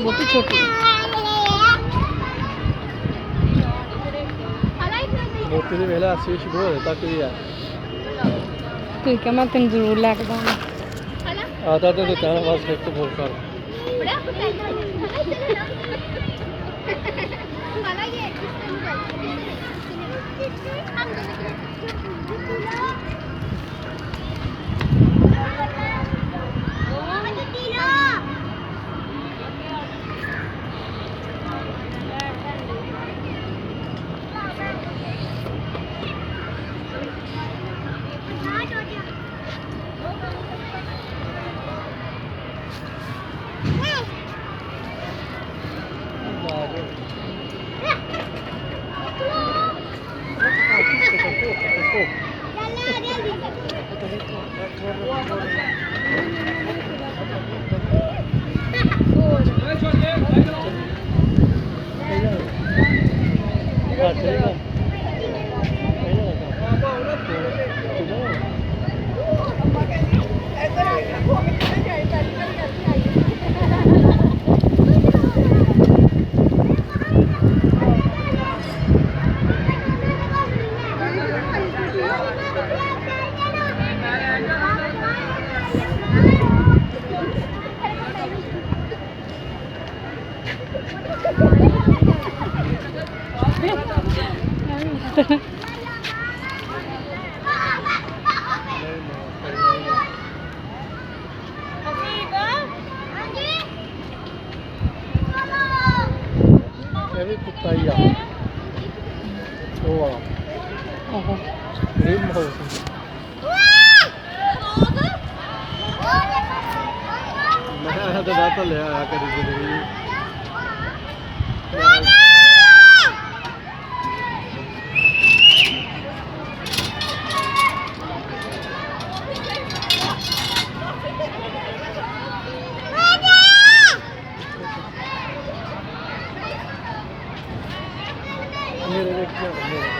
ਬਹੁਤੀ ਛੋਟੀ। ਮੋਤੀ ਦੇ ਵੇਲੇ ਅਸੀਂ ਸ਼ੁਰੂ ਹੋਏ ਤੱਕ ਵੀ ਆ। ਠੀਕ ਹੈ ਮੈਂ ਤੈਨੂੰ ਜ਼ਰੂਰ ਲੈ ਕੇ ਜਾਵਾਂ ਆਦਾ ਤਾਂ ਦਿੱਤਾ ਨਾ ਬਸ ਇੱਕ ਫੋਨ ਕਰ। ਬੜਾ ਕੁੱਤਾ Oh. ਇਹ ਵੀ ਕੁੱਤਾ ਹੀ ਆ। ਉਹ ਆ। ਓਹੋ ਗ੍ਰੀਨ ਹਾਊਸ ਮੈਂ ਤਾਂ ਨਾ ਤਾਂ ਲਿਆ ਆ ਕਰੀ ਜ਼ਿੰਦਗੀ Yeah, yeah, yeah.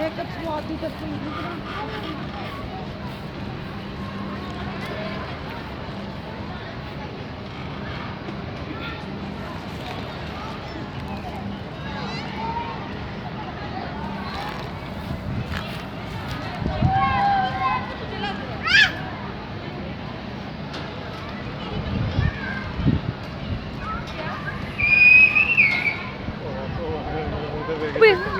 एक स्वादी Wait.